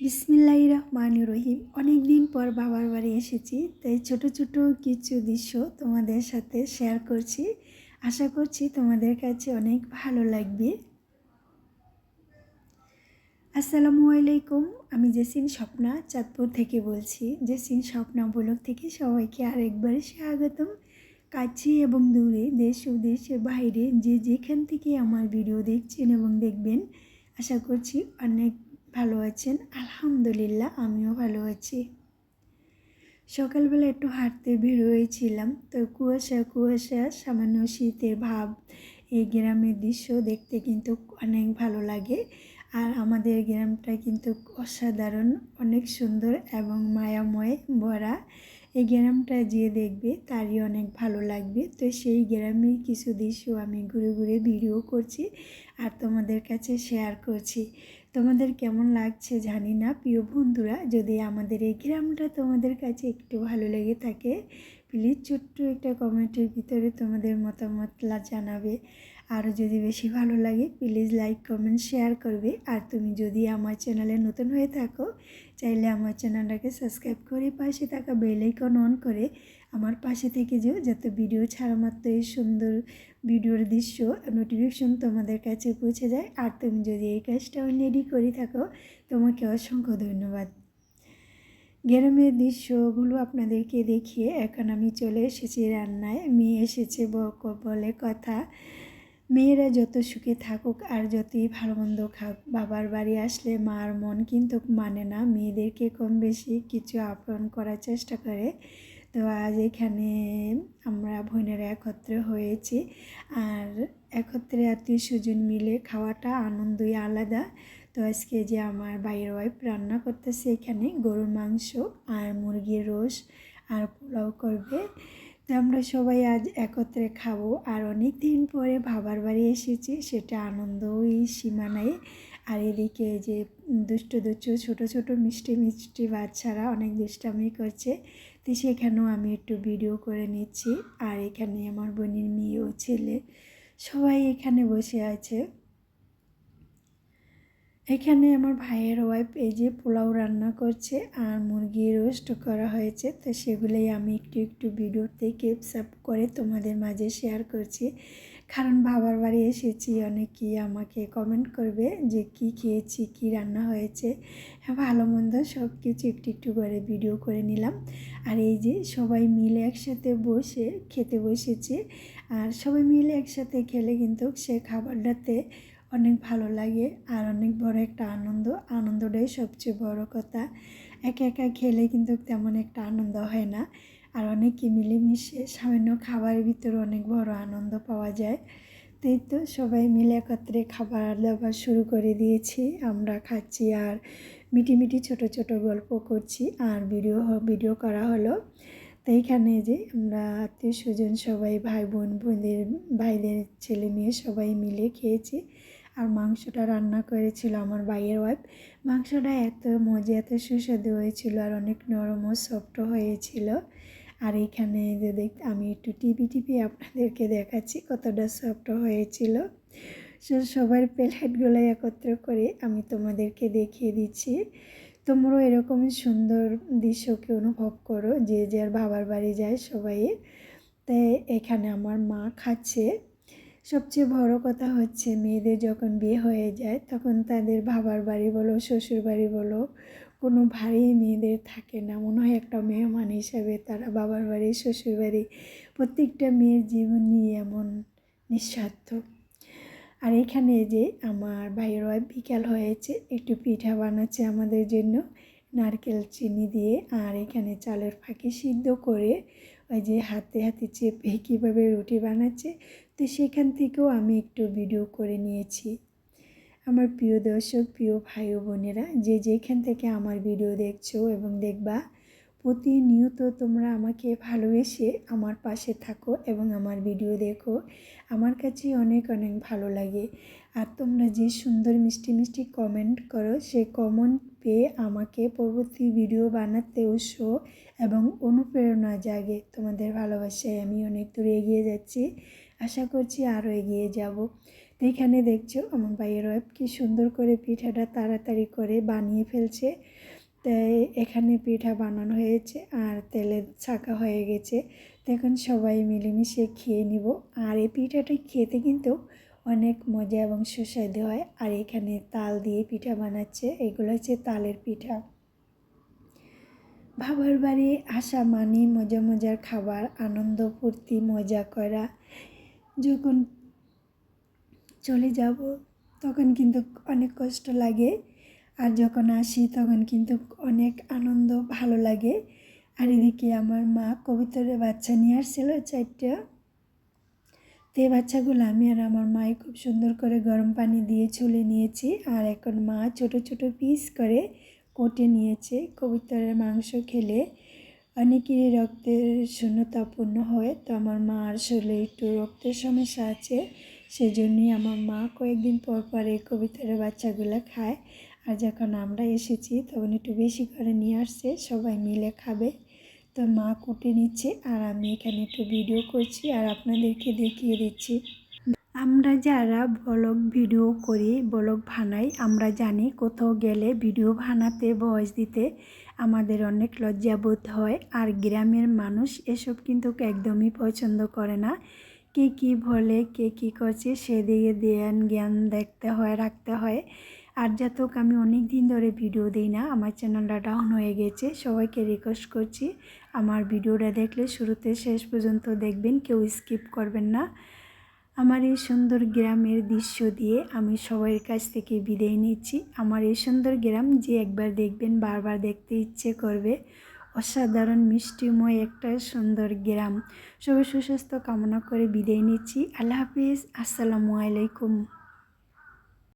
বিসমিল্লাহ রহমান রহিম। অনেক দিন পর বাবার বাড়ি এসেছি, তাই ছোট ছোট কিছু দৃশ্য তোমাদের সাথে শেয়ার করছি। আশা করছি তোমাদের কাছে অনেক ভালো লাগবে। আসসালামু আলাইকুম, আমি জেসিন স্বপ্না, চাঁদপুর থেকে বলছি। জেসিন স্বপ্না ব্লগ থেকে সবাইকে আরেকবার স্বাগতম। কাছে এবং দূরে, দেশ ও দেশের বাইরে যে যেখান থেকে আমার ভিডিও দেখছেন এবং দেখবেন, আশা করছি অনেক ভালো আছেন? আলহামদুলিল্লাহ, আমিও ভালো আছি। সকালবেলা একটু হাঁটতে বের হয়েছিলাম তো কুয়াশা কুয়াশা, সামান্য শীতের ভাব, এই গ্রামের দৃশ্য দেখতে কিন্তু অনেক ভালো লাগে। আর আমাদের গ্রামটা কিন্তু অসাধারণ, অনেক সুন্দর এবং মায়াময় ভরা। এই গ্রামটা যে দেখবে তারই অনেক ভালো লাগবে। তো সেই গ্রামের কিছু দৃশ্য আমি ঘুরে ঘুরে ভিডিও করছি আর তোমাদের কাছে শেয়ার করছি। তোমাদের কেমন লাগছে জানি না, প্রিয় বন্ধুরা। যদি আমাদের এই গ্রামটা তোমাদের কাছে একটু ভালো লেগে থাকে প্লিজ ছোট্ট একটা কমেন্টের ভিতরে তোমাদের মতামত জানাবে। আরও যদি বেশি ভালো লাগে প্লিজ লাইক কমেন্ট শেয়ার করবে। আর তুমি যদি আমার চ্যানেলে নতুন হয়ে থাকো, চাইলে আমার চ্যানেলটাকে সাবস্ক্রাইব করে পাশে থাকা বেলাইকন অন করে আমার পাশে থেকে যেও, যাতে ভিডিও ছাড়া মাত্র এই সুন্দর ভিডিওর দৃশ্য নোটিফিকেশন তোমাদের কাছে পৌঁছে যায়। আর তুমি যদি এই কাজটা অলরেডি করে থাকো, তোমাকে অসংখ্য ধন্যবাদ। গ্রামের দৃশ্যগুলো আপনাদেরকে দেখিয়ে এখন আমি চলে এসেছি রান্নায়। মেয়ে এসেছে বলে কথা। মেয়েরা যত সুখে থাকুক আর যতই ভালো মন্দ খাক, বাবার বাড়ি আসলে মার মন কিন্তু মানে না। মেয়েদেরকে কম বেশি কিছু আপন করার চেষ্টা করে। তো আজ এখানে আমরা বোনেরা একত্রে হয়েছি। আর একত্রে আত্মীয় সুজন মিলে খাওয়াটা আনন্দই আলাদা। তো আজকে যে আমার বাইরের ওয়াইফ রান্না করতেছে এখানে, গরুর মাংস আর মুরগির রোস আর পোলাও করবে। আমরা সবাই আজ একত্রে খাব আর অনেক দিন পরে বাবার বাড়ি এসেছি, সেটা আনন্দই সীমানায়। আর এদিকে যে দুষ্ট দুষ্ট ছোট ছোট মিষ্টি মিষ্টি বাচ্চারা অনেক দুষ্টামি করছে, তো সেখানেও আমি একটু ভিডিও করে নিচ্ছি। আর এখানে আমার বোনের মেয়ে ও ছেলে সবাই এখানে বসে আছে। এখানে আমার ভাইয়ের ওয়াইফ এই যে পোলাও রান্না করছে আর মুরগি রোস্ট করা হয়েছে, তো সেগুলোই আমি একটু একটু ভিডিওতে কেপসাপ করে তোমাদের মাঝে শেয়ার করছি। কারণ বাবার বাড়ি এসেছি অনেকেই আমাকে কমেন্ট করবে যে কি খেয়েছি, কি রান্না হয়েছে। হ্যাঁ ভালো মন্দ সব কিছু একটু একটু করে ভিডিও করে নিলাম। আর এই যে সবাই মিলে একসাথে বসে, খেতে বসেছি। আর সবাই মিলে একসাথে খেলে কিন্তু সে খাবারটাতে অনেক ভালো লাগে আর অনেক বড় একটা আনন্দ। আনন্দটাই সবচেয়ে বড় কথা। একা একা খেলে কিন্তু তেমন একটা আনন্দ হয় না। আর অনেকে মিলেমিশে সামান্য খাবারের ভিতরে অনেক বড় আনন্দ পাওয়া যায়। তাই তো সবাই মিলে একত্রে খাবার দাবার শুরু করে দিয়েছি। আমরা খাচ্ছি আর মিটি মিটি ছোট ছোট গল্প করছি আর ভিডিও ভিডিও করা হলো। তো এইখানে যে আমরা আত্মীয় স্বজন সবাই ভাই বোন, বোনদের, ভাইদের, ছেলে মেয়ে সবাই মিলে খেয়েছি। আর মাংসটা রান্না করেছিল আমার ভাইয়ের ওয়াইফ মাংসটা এত মজা, এত সুস্বাদু হয়েছিল আর অনেক নরম ও সফট হয়েছিল। আর এখানে যে দেখ, আমি একটু টিপি টিপি আপনাদেরকে দেখাচ্ছি কতটা সফট হয়েছিল। সবার প্লেটগুলো একত্র করে আমি তোমাদেরকে দেখিয়ে দিচ্ছি। তোমরাও এরকম সুন্দর দৃশ্যকে অনুভব করো, যে যার বাবার বাড়ি যায় সবাই। তাই এখানে আমার মা খাচ্ছে। সবচেয়ে বড় কথা হচ্ছে মেয়েদের যখন বিয়ে হয়ে যায়, তখন তাদের বাবার বাড়ি বলো, শ্বশুর বাড়ি বলো, কোনো ভারী মেয়েদের থাকে না। মনে হয় একটা মেহমান হিসাবে তারা বাবার বাড়ি, শ্বশুর বাড়ি, প্রত্যেকটা মেয়ের জীবন নিয়ে এমন নিঃস্বার্থ। আর এখানে যে আমার ভাইয়ের বিকাল হয়েছে, একটু পিঠা বানাচ্ছে আমাদের জন্য, নারকেল চিনি দিয়ে, আর এখানে চালের ফাঁকি সিদ্ধ করে ওই যে হাতে হাতে চেপে কীভাবে রুটি বানাচ্ছে, তো সেখান থেকেও আমি একটু ভিডিও করে নিয়েছি। আমার প্রিয় দর্শক, প্রিয় ভাই বোনেরা, যে যেখান থেকে আমার ভিডিও দেখছ এবং দেখবা প্রতিনিয়ত তোমরা আমাকে ভালোবেসে আমার পাশে থাকো এবং আমার ভিডিও দেখো। আমার কাছে অনেক অনেক ভালো লাগে। আর তোমরা যে সুন্দর মিষ্টি মিষ্টি কমেন্ট করো, সে কমেন্ট পেয়ে আমাকে পরবর্তী ভিডিও বানাতে উৎস এবং অনুপ্রেরণা জাগে। তোমাদের ভালোবাসায় আমি অনেক দূরে এগিয়ে যাচ্ছি। আশা করছি আরও এগিয়ে যাব। তো এখানে দেখছ, আমার ভাইয়ের ওয়াইফ কি সুন্দর করে পিঠাটা তাড়াতাড়ি করে বানিয়ে ফেলছে। তাই এখানে পিঠা বানানো হয়েছে আর তেলে ছাঁকা হয়ে গেছে। তো এখন সবাই মিলেমিশে খেয়ে নিব। আর এই পিঠাটা খেতে কিন্তু অনেক মজা এবং সুস্বাদু হয়। আর এখানে তাল দিয়ে পিঠা বানাচ্ছে। এগুলো হচ্ছে তালের পিঠা। বাবার বাড়ি আসা মানে মজা মজার খাবার, আনন্দ, ফুর্তি, মজা করা। যখন চলে যাব, তখন কিন্তু অনেক কষ্ট লাগে। আর যখন আসি তখন কিন্তু অনেক আনন্দ, ভালো লাগে। আর এদিকে আমার মা কবিতরের বাচ্চা নিয়ে আসছিল চারটা। তো বাচ্চাগুলো আমি আর আমার মায়ে খুব সুন্দর করে গরম পানি দিয়ে ছুলে নিয়েছি। আর এখন মা ছোট ছোট পিস করে কোটে নিয়েছে কবিতরের মাংস খেলে। অনেকেরই রক্তের শূন্যতাপূর্ণ হয়, তো আমার মার শরীরে একটু রক্তের সমস্যা আছে। সেজন্যই আমার মা কয়েকদিন পর পর এই কবিতার বাচ্চাগুলো খায়। আর যখন আমরা এসেছি, তখন একটু বেশি করে নিয়ে আসছে, সবাই মিলে খাবে। তো মা কুটে নিচ্ছে আর আমি এখানে একটু ভিডিও করছি আর আপনাদেরকে দেখিয়ে দিচ্ছি। আমরা যারা ব্লগ ভিডিও করি, ব্লগ বানাই, আমরা জানি কোথাও গেলে ভিডিও বানাতে ভয়েস দিতে আমাদের অনেক লজ্জাবোধ হয়। আর গ্রামের মানুষ এসব কিন্তু একদমই পছন্দ করে না। কে কী বলে, কে কী করছে সেদিকে ধ্যান জ্ঞান দেখতে হয়, রাখতে হয়। আর যাতক আমি অনেক দিন ধরে ভিডিও দিই না, আমার চ্যানেলটা ডাউন হয়ে গেছে, সবাইকে রিকোয়েস্ট করছি আমার ভিডিওটা দেখলে শুরুতে শেষ পর্যন্ত দেখবেন, কেউ স্কিপ করবেন না। আমার এই সুন্দর গ্রামের দৃশ্য দিয়ে আমি সবার কাছ থেকে বিদায় নিচ্ছি। আমার এই সুন্দর গ্রাম যে একবার দেখবেন, বারবার দেখতে ইচ্ছে করবে। অসাধারণ, মিষ্টিময় একটা সুন্দর গ্রাম। সবাই সুস্বাস্থ্য কামনা করে বিদায় নিচ্ছি। আল্লাহ হাফিজ, আসসালামু আলাইকুম।